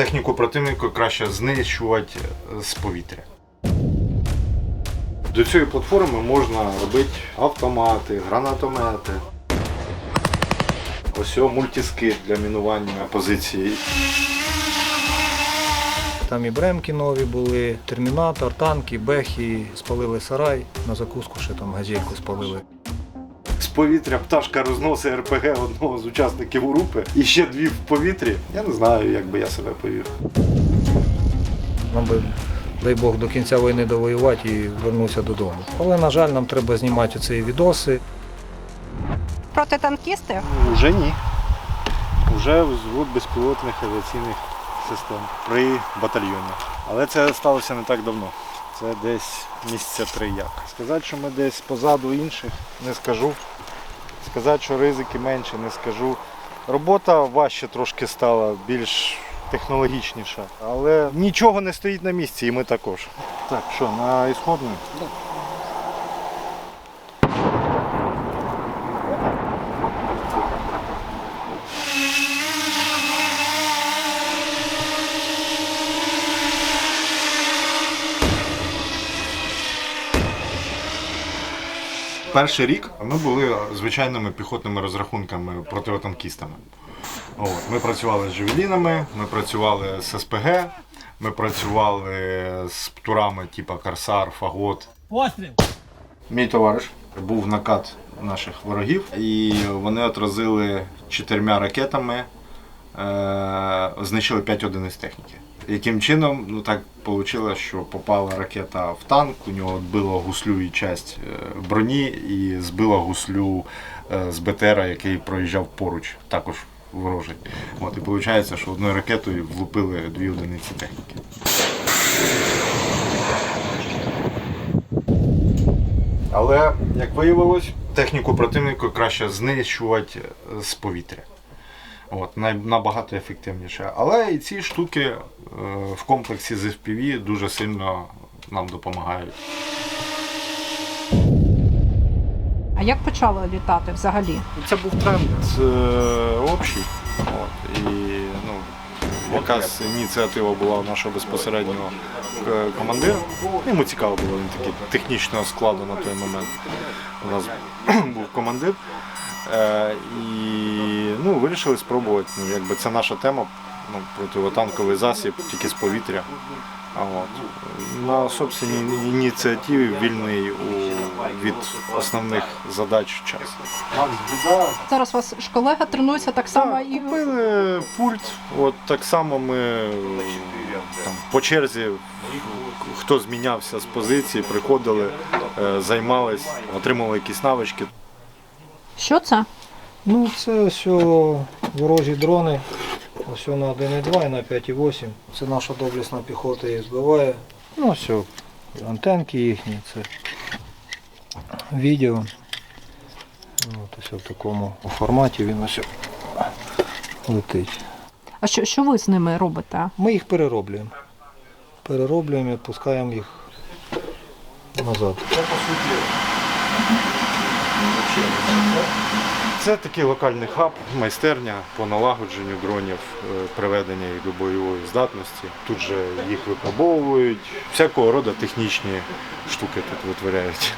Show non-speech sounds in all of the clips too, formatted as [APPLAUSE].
Техніку противника краще знищувати е, з повітря. До цієї платформи можна робити автомати, гранатомети. Ось о, мультискит для мінування позиції. Там і бремки нові були, термінатор, танки, бехи, спалили сарай, на закуску ще там газельку спалили. Повітря пташка розносить РПГ одного з учасників групи і ще дві в повітрі. Я не знаю, як би я себе повів. Нам би, дай Бог, до кінця війни довоювати і вернутися додому. Але, на жаль, нам треба знімати ці відоси. Протитанкісти? Уже ні. Уже взвод безпілотних авіаційних систем при батальйоні. Але це сталося не так давно. Це десь місяця три як. Сказати, що ми десь позаду інших, не скажу. Сказати, що ризики менше, не скажу. Робота важче трошки стала, більш технологічніша. Але нічого не стоїть на місці, і ми також. Так, що, на ісходну? Перший рік ми були звичайними піхотними розрахунками противотанкістами. От, ми працювали з джевелінами, ми працювали з СПГ, ми працювали з птурами типу Корсар, Фагот. Постріл! Мій товариш був накат наших ворогів, і вони отразили чотирма ракетами, знищили 5 одиниць техніки. Яким чином, ну так вийшло, що попала ракета в танк, у нього відбило гуслю і часть е, броні і збила гуслю е, з БТРа, який проїжджав поруч, також ворожий. От, і виходить, що одною ракетою влупили дві одиниці техніки. Але, як виявилось, техніку противника краще знищувати е, з повітря. От, набагато ефективніше. Але і ці штуки е, в комплексі з FPV дуже сильно нам допомагають. А як почали літати взагалі? Це був тренд е, общий. От, і, ну, якась ініціатива була у нашого безпосереднього командира. Йому цікаво було, він такий технічного складу на той момент. У нас [CLEARS THROAT] був командир. Е, і ну, вирішили спробувати. Ну, якби це наша тема, ну, противотанковий засіб, тільки з повітря. А от. На собственній ініціативі вільний у, від основних задач час. Зараз у вас ж колега тренується так само Так, і купили пульт. От так само ми там, по черзі, хто змінявся з позиції, приходили, е, займались, отримали якісь навички. Що це? Ну, це о, ворожі дрони. Ось на 1,2 і на 5,8. Це наша доблісна піхота їх збиває. Ну, все, антенки їхні, це відео. От ось в такому форматі він ось летить. А що, що ви з ними робите? Ми їх перероблюємо. Перероблюємо і відпускаємо їх назад. Це такий локальний хаб, майстерня по налагодженню дронів, е, приведення їх до бойової здатності. Тут же їх випробовують, всякого роду технічні штуки тут витворяють.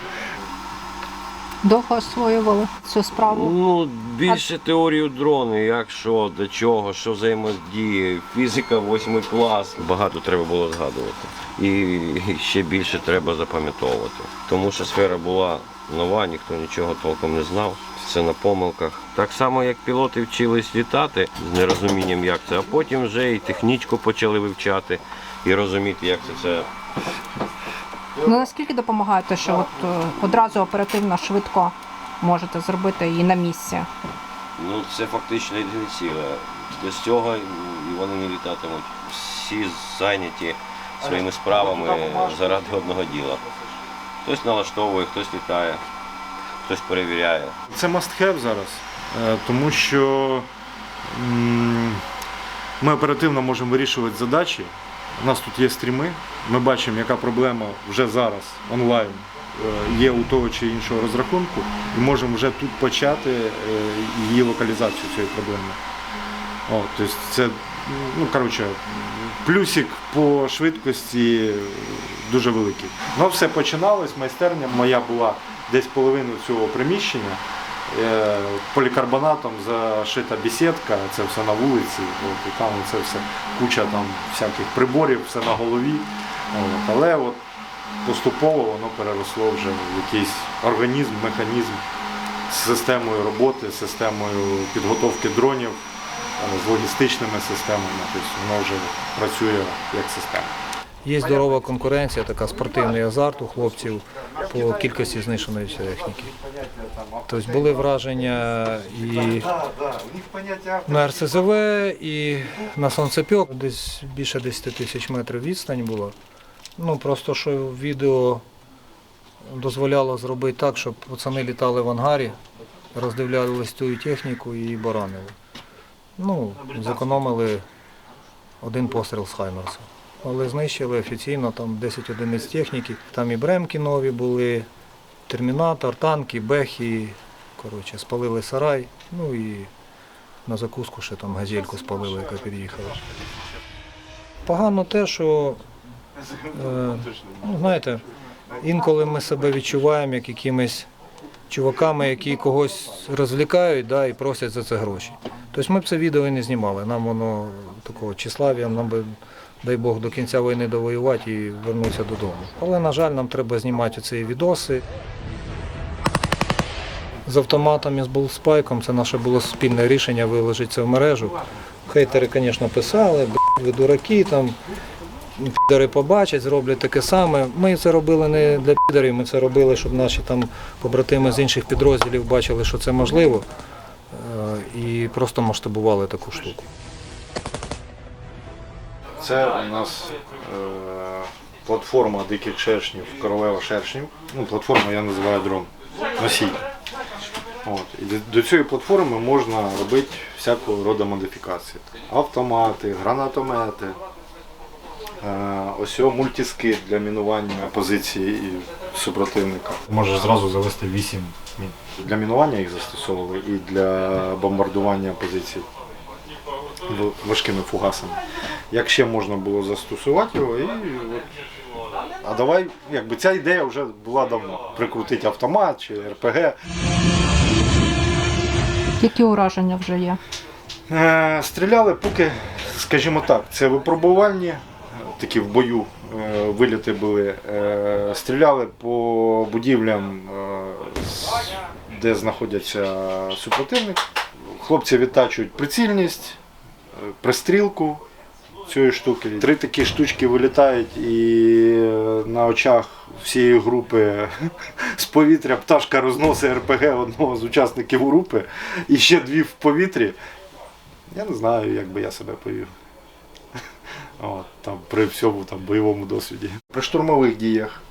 Довго освоювали цю справу? Ну, більше теорію дрону, як що, до чого, що взаємодіє, фізика, восьмий клас. Багато треба було згадувати. І ще більше треба запам'ятовувати. Тому що сфера була нова, ніхто нічого толком не знав. Все на помилках. Так само, як пілоти вчились літати з нерозумінням, як це, а потім вже і технічку почали вивчати і розуміти, як це все Ну наскільки допомагає те, що от е, одразу оперативно, швидко можете зробити і на місці? Ну, це фактично єдине ціле. Без цього і вони не літатимуть. Всі зайняті своїми справами заради одного діла. Хтось налаштовує, хтось літає, хтось перевіряє. Це must have зараз, е, тому що м, ми оперативно можемо вирішувати задачі. У нас тут є стріми, ми бачимо, яка проблема вже зараз онлайн е, є у того чи іншого розрахунку, і можемо вже тут почати е, її локалізацію цієї проблеми. О, тобто це, ну коротше, плюсик по швидкості дуже великий. Ну, все починалось, майстерня моя була десь половину цього приміщення. Е, Полікарбонатом зашита бесідка, це все на вулиці, от, і там це все куча там всяких приборів, все на голові. От, але от поступово воно переросло вже в якийсь організм, механізм з системою роботи, з системою підготовки дронів, е, з логістичними системами. Тобто воно вже працює як система. Є здорова конкуренція, така спортивний азарт у хлопців по кількості знищеної техніки. Тобто були враження і на РСЗВ, і на сонцепьок, десь більше 10 тисяч метрів відстань була. Ну просто що відео дозволяло зробити так, щоб пацани літали в ангарі, роздивлялись ту техніку і баранили. Ну, зекономили один постріл з Хаймерса. Але знищили офіційно там 10 одиниць техніки. Там і бремки нові були, термінатор, танки, бехи. Коротше, спалили сарай. Ну і на закуску ще там газельку спалили, яка під'їхала. Погано те, що е, ну, знаєте, інколи ми себе відчуваємо як якимись чуваками, які когось розвлікають да, і просять за це гроші. Тобто ми б це відео і не знімали. Нам воно такого числав'я, нам би, дай Бог, до кінця війни довоювати і вернутися додому. Але, на жаль, нам треба знімати ці відоси. З автоматом і з болспайком це наше було спільне рішення виложити це в мережу. Хейтери, звісно, писали, «Б**, ви дураки, там підери побачать, зроблять таке саме. Ми це робили не для підерів, ми це робили, щоб наші там побратими з інших підрозділів бачили, що це можливо, е, і просто масштабували таку штуку. Це у нас е, платформа диких шершнів, королева шершнів. Ну, платформа я називаю дрон. Носій. От. І до- цієї платформи можна робити всякого роду модифікації. Автомати, гранатомети. Е, ось його мультискит для мінування позиції і супротивника. Можеш зразу завести 8 мін. Для мінування їх застосовували і для бомбардування позицій важкими фугасами. Як ще можна було застосувати його, і от. А давай, якби ця ідея вже була давно. Прикрутити автомат чи РПГ. Які ураження вже є? Е, Стріляли поки, скажімо так, це випробувальні, такі в бою е, виліти були. Е, Стріляли по будівлям, е, де знаходяться супротивник. Хлопці відтачують прицільність, пристрілку цієї штуки. Три такі штучки вилітають і е, на очах всієї групи [LAUGHS] з повітря пташка розносить РПГ одного з учасників групи і ще дві в повітрі. Я не знаю, як би я себе повів. [LAUGHS] От, там, при всьому там, бойовому досвіді. При штурмових діях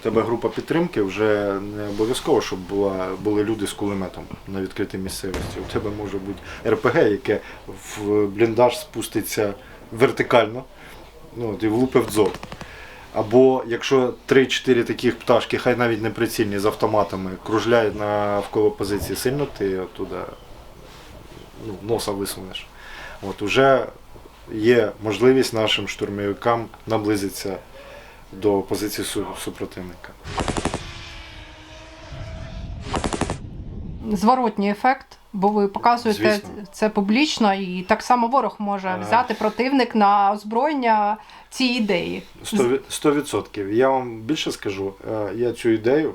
у тебе група підтримки вже не обов'язково, щоб була, були люди з кулеметом на відкритій місцевості. У тебе може бути РПГ, яке в бліндаж спуститься вертикально ну, і влупив дзот. Або якщо 3-4 таких пташки, хай навіть не прицільні з автоматами, кружляють навколо позиції сильно, ти оттуда ну, носа висунеш. От уже є можливість нашим штурмовикам наблизитися до позиції супротивника. Зворотній ефект, бо ви показуєте Звісно. це публічно, і так само ворог може Е. взяти противник на озброєння ці ідеї. Сто- Сто відсотків. Я вам більше скажу, е, я цю ідею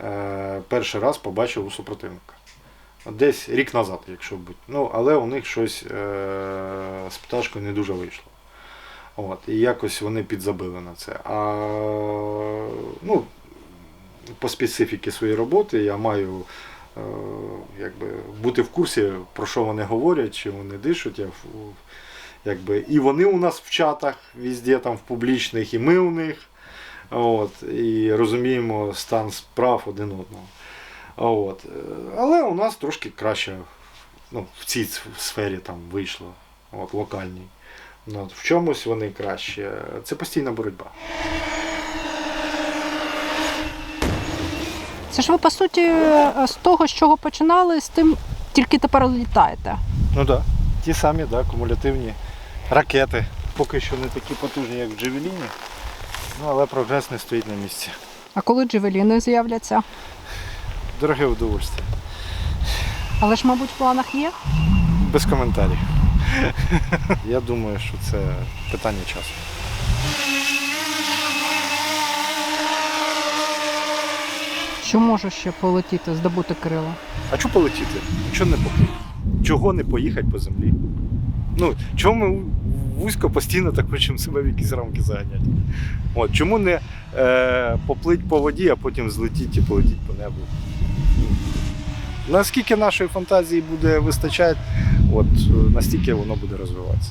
е, перший раз побачив у супротивника. Десь рік назад, якщо бути. Ну, але у них щось з пташкою не дуже вийшло. От, і якось вони підзабили на це. А ну, по специфіки своєї роботи я маю якби, бути в курсі, про що вони говорять, чи вони дишуть. Якби, і вони у нас в чатах, везде там в публічних, і ми у них. От, і розуміємо стан справ один одного. От. е, Але у нас трошки краще ну, в цій сфері там вийшло, от, локальній. Ну, от, в чомусь вони краще. Це постійна боротьба. Це ж ви по суті е, з того, з чого починали, з тим тільки тепер літаєте. Ну так. Да. Ті самі, да, кумулятивні ракети. поки що не такі потужні, як в Джевеліні, ну, але прогрес не стоїть на місці. А коли джевеліни з'являться? Дороге удовольствие. Але ж, мабуть, в планах є. Без коментарів. Я думаю, що це питання часу. Що може ще полетіти, здобути крила? А чого полетіти? Чого не поїхати? Чого не поїхати по землі? Ну, чому ми вузько постійно так хочемо себе в якісь рамки заганяти? От, чому не е, поплить по воді, а потім злетіть і полетіть по небу? Ну, Наскільки нашої фантазії буде вистачати, от, настільки воно буде розвиватися.